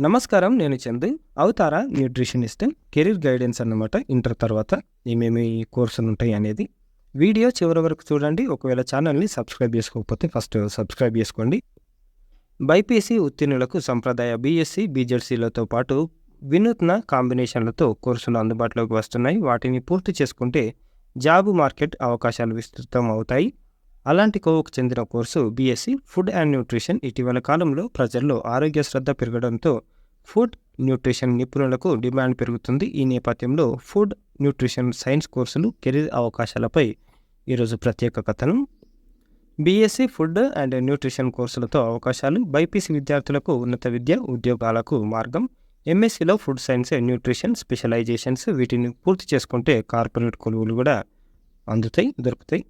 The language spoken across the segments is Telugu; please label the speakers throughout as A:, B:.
A: నమస్కారం నేను చందు. అవతార న్యూట్రిషనిస్ట్ కెరీర్ గైడెన్స్ అన్నమాట. ఇంటర్ తర్వాత ఏమేమి కోర్సులు ఉంటాయి అనేది వీడియో చివరి వరకు చూడండి. ఒకవేళ ఛానల్ని సబ్స్క్రైబ్ చేసుకోకపోతే ఫస్ట్ సబ్స్క్రైబ్ చేసుకోండి. బైపీసీ ఉత్తీర్ణులకు సంప్రదాయ బీఎస్సీ బీజెడ్సీలతో పాటు వినూత్న కాంబినేషన్లతో కోర్సులు అందుబాటులోకి వస్తున్నాయి. వాటిని పూర్తి చేసుకుంటే జాబ్ మార్కెట్ అవకాశాలు విస్తృతం అవుతాయి. అలాంటి కోవకు చెందిన course BSc food and nutrition ఇటీవల కాలంలో ప్రజల్లో ఆరోగ్య శ్రద్ధ పెరగడంతో ఫుడ్ న్యూట్రిషన్ నిపుణులకు డిమాండ్ పెరుగుతుంది. ఈ నేపథ్యంలో ఫుడ్ న్యూట్రిషన్ సైన్స్ కోర్సులు కెరీర్ అవకాశాలపై ఈరోజు ప్రత్యేక కథనం. బీఎస్సీ ఫుడ్ అండ్ న్యూట్రిషన్ కోర్సులతో అవకాశాలు బైపీసీ విద్యార్థులకు ఉన్నత విద్య ఉద్యోగాలకు మార్గం ఎంఎస్సీలో food science and nutrition specialisations వీటిని పూర్తి చేసుకుంటే కార్పొరేట్ కొలువులు కూడా అందుతాయి దొరుకుతాయి.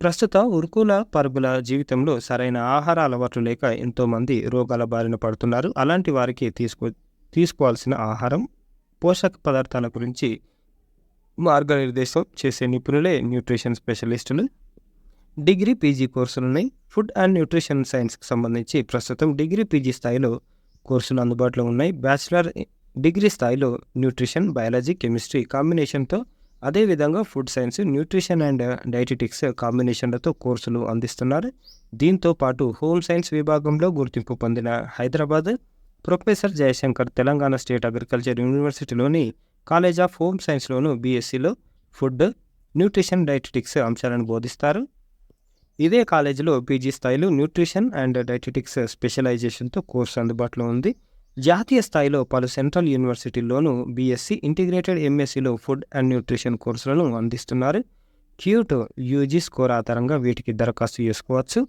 A: ప్రస్తుత ఉరుకుల పరుగుల జీవితంలో సరైన ఆహార అలవాట్లు లేక ఎంతోమంది రోగాల బారిన పడుతున్నారు. అలాంటి వారికి తీసుకో తీసుకోవాల్సిన ఆహారం పోషక పదార్థాల గురించి మార్గనిర్దేశం చేసే నిపుణులే న్యూట్రిషన్ స్పెషలిస్టులు. డిగ్రీ పీజీ కోర్సులు ఉన్నాయి. ఫుడ్ అండ్ న్యూట్రిషన్ సైన్స్కి సంబంధించి ప్రస్తుతం డిగ్రీ పీజీ స్థాయిలో కోర్సులు అందుబాటులో ఉన్నాయి. బ్యాచిలర్ డిగ్రీ స్థాయిలో న్యూట్రిషన్ బయాలజీ కెమిస్ట్రీ కాంబినేషన్తో అదేవిధంగా food science nutrition and dietetics కాంబినేషన్లతో కోర్సులు అందిస్తున్నారు. దీంతో పాటు హోమ్ సైన్స్ విభాగంలో గుర్తింపు పొందిన Hyderabad professor Jayashankar Telangana state agriculture యూనివర్సిటీలోని college of home సైన్స్లోను బీఎస్సీలో ఫుడ్ న్యూట్రిషన్ డైటెటిక్స్ అంశాలను బోధిస్తారు. ఇదే కాలేజీలో పీజీ స్థాయిలో న్యూట్రిషన్ అండ్ డైటెటిక్స్ స్పెషలైజేషన్తో కోర్సు అందుబాటులో ఉంది. జాతీయ స్థాయిలో పలు సెంట్రల్ యూనివర్సిటీల్లోనూ బీఎస్సీ ఇంటిగ్రేటెడ్ ఎంఎస్సీలో ఫుడ్ అండ్ న్యూట్రిషన్ కోర్సులను అందిస్తున్నారు. క్యూట్ యూజీ స్కోర్ ఆధారంగా వీటికి దరఖాస్తు చేసుకోవచ్చు.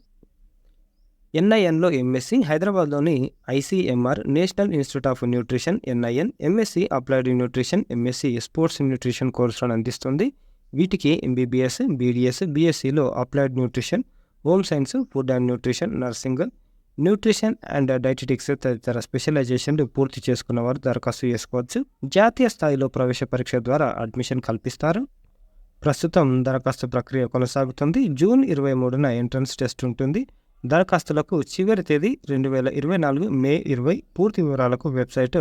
A: ఎన్ఐఎన్లో ఎంఎస్సీ హైదరాబాద్లోని ICMR national institute of nutrition NIN MSc applied nutrition MSc sports nutrition కోర్సులను అందిస్తుంది. వీటికి MBBS BDS బీఎస్సీలో applied nutrition home science food and nutrition nursing nutrition and dietetics తదితర స్పెషలైజేషన్లు పూర్తి చేసుకున్న వారు దరఖాస్తు చేసుకోవచ్చు. జాతీయ స్థాయిలో ప్రవేశ పరీక్ష ద్వారా అడ్మిషన్ కల్పిస్తారు. ప్రస్తుతం దరఖాస్తు ప్రక్రియ కొనసాగుతుంది. జూన్ ఇరవై మూడున ఎంట్రన్స్ టెస్ట్ ఉంటుంది. దరఖాస్తులకు చివరి తేదీ రెండు వేల ఇరవై నాలుగు మే ఇరవై. పూర్తి వివరాలకు website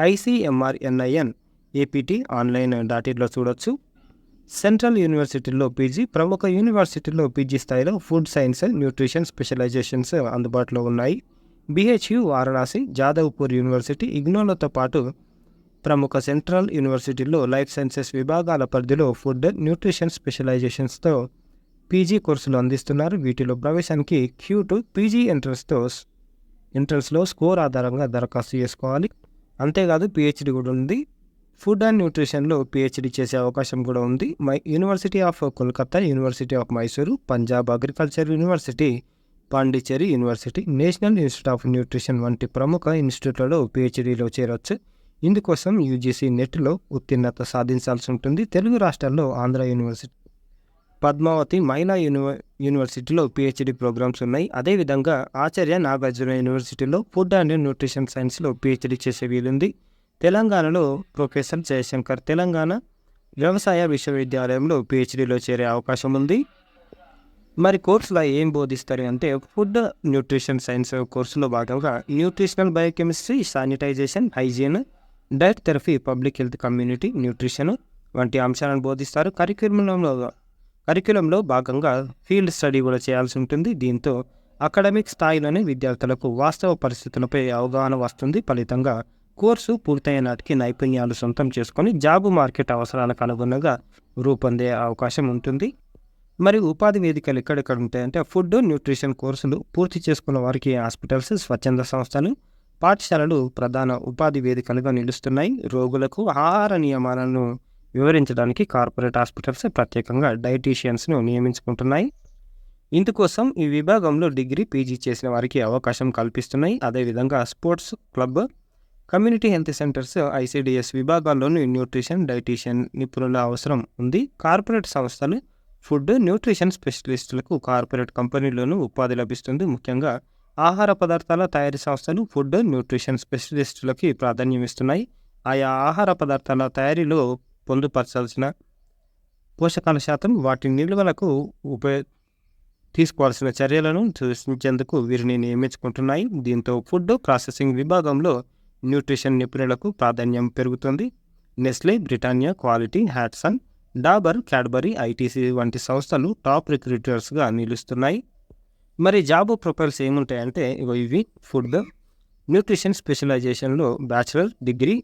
A: ICMR NIN APT online dot ఇన్లో చూడొచ్చు. సెంట్రల్ యూనివర్సిటీల్లో పీజీ ప్రముఖ యూనివర్సిటీల్లో పీజీ స్థాయిలో ఫుడ్ సైన్స్ న్యూట్రిషన్ స్పెషలైజేషన్స్ అందుబాటులో ఉన్నాయి. బీహెచ్యు వారణాసి జాదవ్పూర్ యూనివర్సిటీ ఇగ్నోలతో పాటు ప్రముఖ సెంట్రల్ యూనివర్సిటీల్లో లైఫ్ సైన్సెస్ విభాగాల పరిధిలో ఫుడ్ న్యూట్రిషన్ స్పెషలైజేషన్స్తో పీజీ కోర్సులు అందిస్తున్నారు. వీటిలో ప్రవేశానికి క్యూ టు పీజీ ఎంట్రన్స్తో ఎంట్రన్స్లో స్కోర్ ఆధారంగా దరఖాస్తు చేసుకోవాలి. అంతేకాదు పిహెచ్డి కూడా ఉంది. ఫుడ్ అండ్ న్యూట్రిషన్లో పిహెచ్డి చేసే అవకాశం కూడా ఉంది. My university of Kolkata university of Mysuru Punjab agriculture university Pondicherry university national institute of nutrition వంటి ప్రముఖ ఇన్స్టిట్యూట్లలో పిహెచ్డిలో చేరవచ్చు ఇందుకోసం యూజీసీ నెట్లో ఉత్తీర్ణత సాధించాల్సి ఉంటుంది. తెలుగు రాష్ట్రాల్లో ఆంధ్ర యూనివర్సిటీ పద్మావతి మైనా యూనివ యూనివర్సిటీలో పిహెచ్డి ప్రోగ్రామ్స్ ఉన్నాయి. అదేవిధంగా ఆచార్య నాగార్జున యూనివర్సిటీలో ఫుడ్ అండ్ న్యూట్రిషన్ సైన్స్లో పిహెచ్డి చేసే వీలుంది. తెలంగాణలో ప్రొఫెసర్ జయశంకర్ తెలంగాణ వ్యవసాయ విశ్వవిద్యాలయంలో పిహెచ్డిలో చేరే అవకాశం ఉంది. మరి కోర్సులో ఏం బోధిస్తారు అంటే ఫుడ్ న్యూట్రిషన్ సైన్స్ కోర్సులో భాగంగా nutritional biochemistry sanitisation hygiene diet therapy public health community nutrition వంటి అంశాలను బోధిస్తారు. కరిక్యులంలో కరిక్యులంలో భాగంగా ఫీల్డ్ స్టడీ కూడా చేయాల్సి ఉంటుంది. దీంతో అకాడమిక్ స్థాయిలోనే విద్యార్థులకు వాస్తవ పరిస్థితులపై అవగాహన వస్తుంది. ఫలితంగా కోర్సు పూర్తయ్యే నాటికి నైపుణ్యాలు సొంతం చేసుకొని జాబ్ మార్కెట్ అవసరాలకు అనుగుణంగా రూపొందే అవకాశం ఉంటుంది. మరి ఉపాధి వేదికలు ఎక్కడెక్కడ ఉంటాయంటే ఫుడ్ న్యూట్రిషన్ కోర్సులు పూర్తి చేసుకున్న వారికి హాస్పిటల్స్ స్వచ్ఛంద సంస్థలు పాఠశాలలు ప్రధాన ఉపాధి వేదికలుగా నిలుస్తున్నాయి. రోగులకు ఆహార నియమాలను వివరించడానికి కార్పొరేట్ హాస్పిటల్స్ ప్రత్యేకంగా డైటీషియన్స్ను నియమించుకుంటున్నాయి. ఇందుకోసం ఈ విభాగంలో డిగ్రీ పీజీ చేసిన వారికి అవకాశం కల్పిస్తున్నాయి. అదేవిధంగా sports club community health centres ICDS విభాగాల్లోనూ nutrition dietitian నిపుణుల అవసరం ఉంది. కార్పొరేట్ సంస్థలు ఫుడ్ న్యూట్రిషన్ స్పెషలిస్టులకు కార్పొరేట్ కంపెనీల్లోనూ ఉపాధి లభిస్తుంది. ముఖ్యంగా ఆహార పదార్థాల తయారీ సంస్థలు ఫుడ్ న్యూట్రిషన్ స్పెషలిస్టులకి ప్రాధాన్యం ఇస్తున్నాయి. ఆయా ఆహార పదార్థాల తయారీలో పొందుపరచాల్సిన పోషకాల శాతం వాటి నిల్వలకు ఉపయోగ తీసుకోవాల్సిన చర్యలను సూచించేందుకు వీరిని నియమించుకుంటున్నాయి. దీంతో ఫుడ్ ప్రాసెసింగ్ విభాగంలో న్యూట్రిషన్ నిపుణులకు ప్రాధాన్యం పెరుగుతుంది. Nestle Britannia Kwality Hatsun Dabur Cadbury ITC వంటి సంస్థలు టాప్ రిక్రూటర్స్గా నిలుస్తున్నాయి. మరి జాబ్ ప్రొఫైల్స్ ఏముంటాయంటే ఇగో ఇవి. ఫుడ్ న్యూట్రిషన్ స్పెషలైజేషన్లో బ్యాచిలర్ డిగ్రీ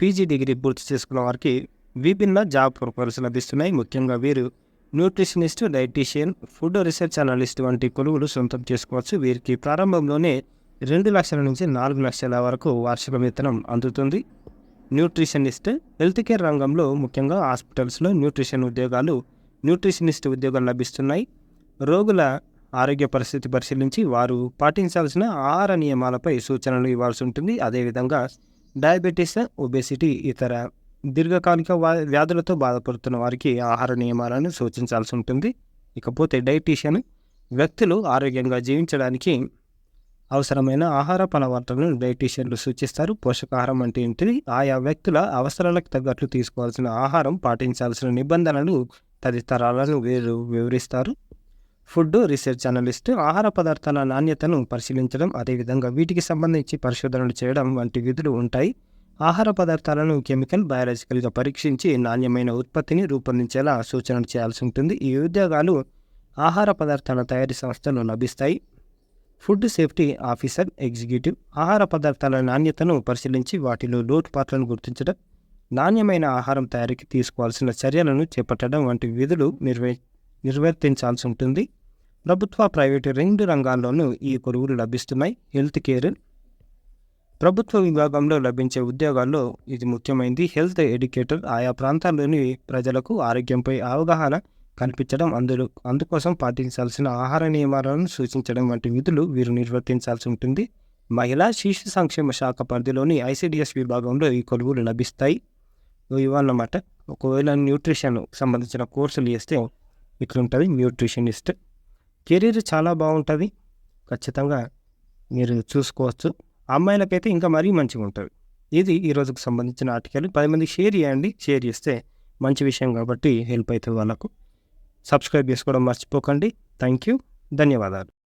A: పీజీ డిగ్రీ పూర్తి చేసుకున్న వారికి విభిన్న జాబ్ ప్రొఫైల్స్ లభిస్తున్నాయి. ముఖ్యంగా వీరు nutritionist dietitian food research analyst వంటి కొలువులు సొంతం చేసుకోవచ్చు. వీరికి ప్రారంభంలోనే రెండు లక్షల నుంచి నాలుగు లక్షల వరకు వార్షిక వేతనం అందుతుంది. న్యూట్రిషనిస్ట్ హెల్త్ కేర్ రంగంలో ముఖ్యంగా హాస్పిటల్స్లో న్యూట్రిషన్ ఉద్యోగాలు న్యూట్రిషనిస్ట్ ఉద్యోగాలు లభిస్తున్నాయి. రోగుల ఆరోగ్య పరిస్థితి పరిశీలించి వారు పాటించాల్సిన ఆహార నియమాలపై సూచనలు ఇవ్వాల్సి ఉంటుంది. అదేవిధంగా డయాబెటీస్ ఒబేసిటీ ఇతర దీర్ఘకాలిక వ్యాధులతో బాధపడుతున్న వారికి ఆహార నియమాలను సూచించాల్సి ఉంటుంది. ఇకపోతే డైటీషియన్ వ్యక్తులు ఆరోగ్యంగా జీవించడానికి అవసరమైన ఆహార పలవర్తలను డైటీషియన్లు సూచిస్తారు. పోషకాహారం అంటే ఏంటిది? ఆయా వ్యక్తుల అవసరాలకు తగ్గట్లు తీసుకోవాల్సిన ఆహారం పాటించాల్సిన నిబంధనలు తదితరాలను వీరు వివరిస్తారు. ఫుడ్ రీసెర్చ్ అనలిస్ట్ ఆహార పదార్థాల నాణ్యతను పరిశీలించడం అదేవిధంగా వీటికి సంబంధించి పరిశోధనలు చేయడం వంటి విధులు ఉంటాయి. ఆహార పదార్థాలను కెమికల్ బయాలజికల్గా పరీక్షించి నాణ్యమైన ఉత్పత్తిని రూపొందించేలా సూచనలు చేయాల్సి ఉంటుంది. ఈ ఉద్యోగాలు ఆహార పదార్థాల తయారీ సంస్థలు లభిస్తాయి. ఫుడ్ సేఫ్టీ ఆఫీసర్ ఎగ్జిక్యూటివ్ ఆహార పదార్థాల నాణ్యతను పరిశీలించి వాటిలో లోటుపాట్లను గుర్తించడం నాణ్యమైన ఆహారం తయారీకి తీసుకోవాల్సిన చర్యలను చేపట్టడం వంటి విధులు నిర్వ నిర్వర్తించాల్సి ఉంటుంది. ప్రభుత్వ ప్రైవేటు రెండు రంగాల్లోనూ ఈ కొలువులు లభిస్తున్నాయి. హెల్త్ కేర్ ప్రభుత్వ విభాగంలో లభించే ఉద్యోగాల్లో ఇది ముఖ్యమైనది హెల్త్ ఎడ్యుకేటర్ ఆయా ప్రాంతాల్లోని ప్రజలకు ఆరోగ్యంపై అవగాహన కల్పించడం అందులో అందుకోసం పాటించాల్సిన ఆహార నియమాలను సూచించడం వంటి విధులు వీరు నిర్వర్తించాల్సి ఉంటుంది. మహిళా శిశు సంక్షేమ శాఖ పరిధిలోని ఐసిడిఎస్ విభాగంలో ఈ కొలువులు లభిస్తాయి. ఇవన్నమాట ఒకవేళ న్యూట్రిషన్ సంబంధించిన కోర్సులు చేస్తే ఇట్లుంటుంది న్యూట్రిషనిస్ట్. కెరీర్ చాలా బాగుంటుంది. ఖచ్చితంగా మీరు చూసుకోవచ్చు. అమ్మాయిలకైతే ఇంకా మరీ మంచిగా ఉంటుంది ఇది ఈరోజుకు సంబంధించిన ఆర్టికల్. పది మంది షేర్ చేయండి. షేర్ చేస్తే మంచి విషయం కాబట్టి హెల్ప్ అవుతుంది వాళ్ళకు. సబ్స్క్రైబ్ చేసుకోవడం మర్చిపోకండి. Thank you. ధన్యవాదాలు.